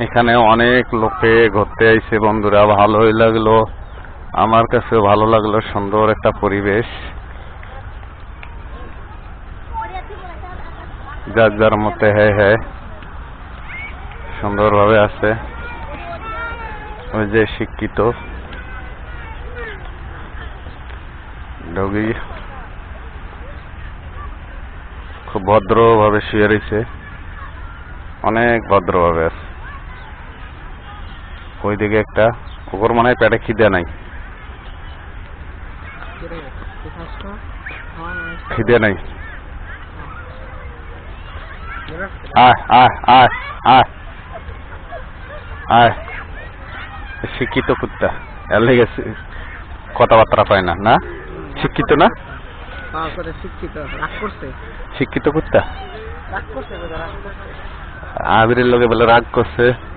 এখানে অনেক লোকে ঘুরতে আইছে, বন্ধুরা। ভালোই লাগল। আমার কাছে ভালো লাগল, সুন্দর একটা পরিবেশ। যার যার মতে হ্যাঁ হ্যাঁ। সুন্দরভাবে আছে। ওই যে শিক্ষিত। ডগি। খুব ভদ্রভাবে শুয়ে রয়েছে। অনেক ভদ্রভাবে আছে। ওইদিকে একটা কুকুর মানে পেটে খিদে নাই। খিদে নাই। শিক্ষিত কুত্তা। এর লেগে কথাবার্তা পায় না না? শিক্ষিত না? শিক্ষিত কুত্তা? আবিরের লোকে বলে রাগ করছে।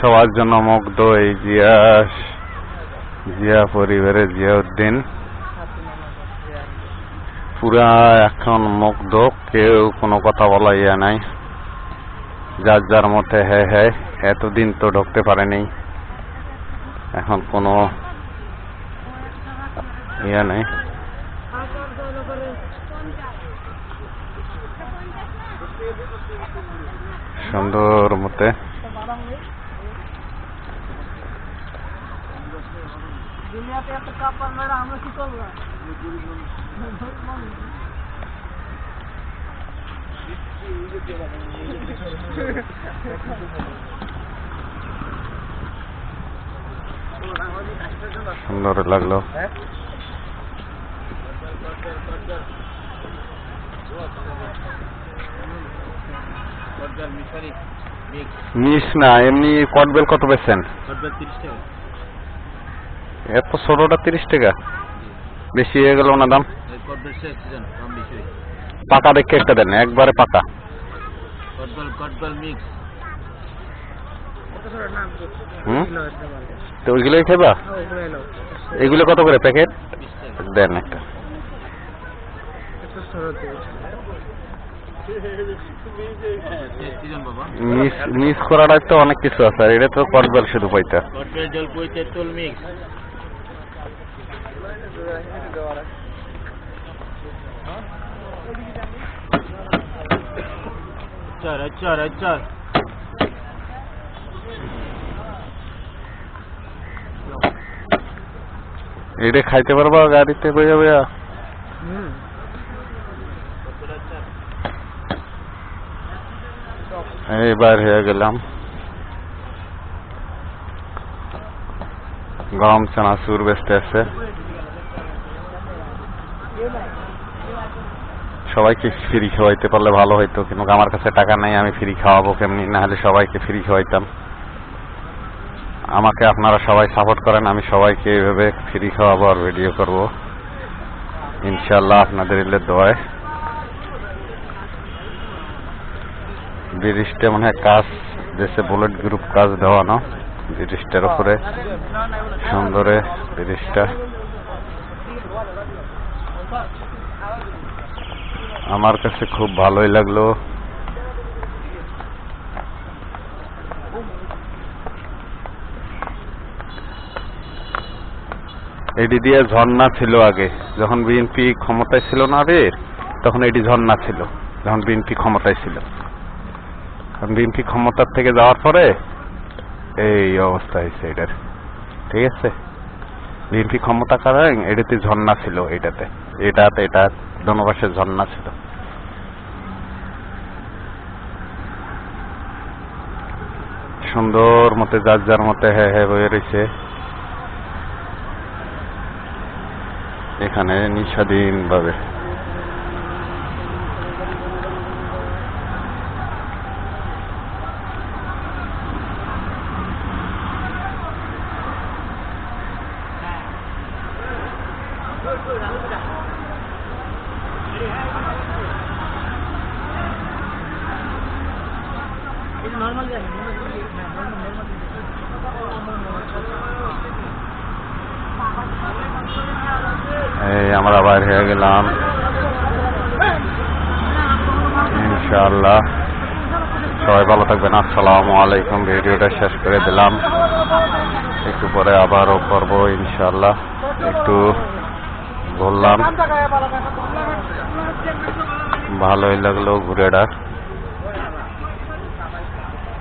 সবার জন্য মুগ্ধ এই জিয়া জিয়া পরিবারের জিয়াউদ্দিন। পুরা এখন মুগ্ধ, কেউ কোনো কথা বলা ইয়া নাই। যার যার মতে হ্যাঁ হ্যাঁ এতদিন তো ঢুকতে পারেনি। এখন কোনো ইয়া নাই সুন্দর মতে দুনিয়াতে এত কাপড় মেরা আমরা কি করব সুন্দর লাগল মিস না এমনি কটবেল কত পেয়েছেন এত তিরিশ টাকা? বেশি হয়ে গেল না দাম? পাকা দেখে একটা দেন একবারে পাকা। তো ওইগুলোই খাইবা এগুলো কত করে প্যাকেট? দেন একটা। মিস মিস করাটা তো অনেক কিছু আছে আর এটা তো কটবেল শুধু পাইতা জল পইতে তুল মিক্স। এটা খাইতে পারবা গাড়িতে বইয়া বইয়া? এইবার হয়ে গেলাম। গরম চানাচুর বেচতে আছে। সবাইকে ফ্রি খাওয়াইতে পারলে ভালো হইতো, কিন্তু আমার কাছে টাকা নাই, আমি ফ্রি খাওয়াবো কেমনি? না হলে সবাইকে ফ্রি খাওয়াইতাম। আমাকে আপনারা সবাই সাপোর্ট করেন, আমি সবাইকে এইভাবে ফ্রি খাওয়াবো আর ভিডিও করব। ইনশাল্লাহ আপনাদের এলে দোয়ায়। ব্রিজটা মনে হয় কাজ, দেশে বুলেট গ্রুপ কাজ দেওয়ানো ব্রিজটার উপরে। সুন্দরে ব্রিজটা আমার কাছে খুব ভালোই লাগল। এটি দিয়ে ঝর্ণা ছিল আগে। যখন বিএনপি ক্ষমতায় ছিল না রে, তখন এটি ঝর্ণা ছিল। যখন বিএনপি ক্ষমতায় ছিল। কারণ বিএনপি ক্ষমতার থেকে যাওয়ার পরে এই অবস্থা হয়েছে এটার। ঠিক আছে? বিএনপি ক্ষমতা কারণ এটাতে ঝর্ণা ছিল এটাতে। এটাতে এটা পাশে ঝর্ণা ছিল। সুন্দর মতে, যার যার মতে হ্যাঁ হ্যাঁ বয়ে রয়েছে এখানে নিঃস্বাধীন এই আমরা বাইর হয়ে গেলাম ইনশাআল্লাহ সবাই ভালো থাকবেন আসসালামু আলাইকুম ভিডিওটা শেষ করে দিলাম একটু পরে আবারও করব ইনশাআল্লাহ একটু বললাম ভালোই লাগল ঘুরে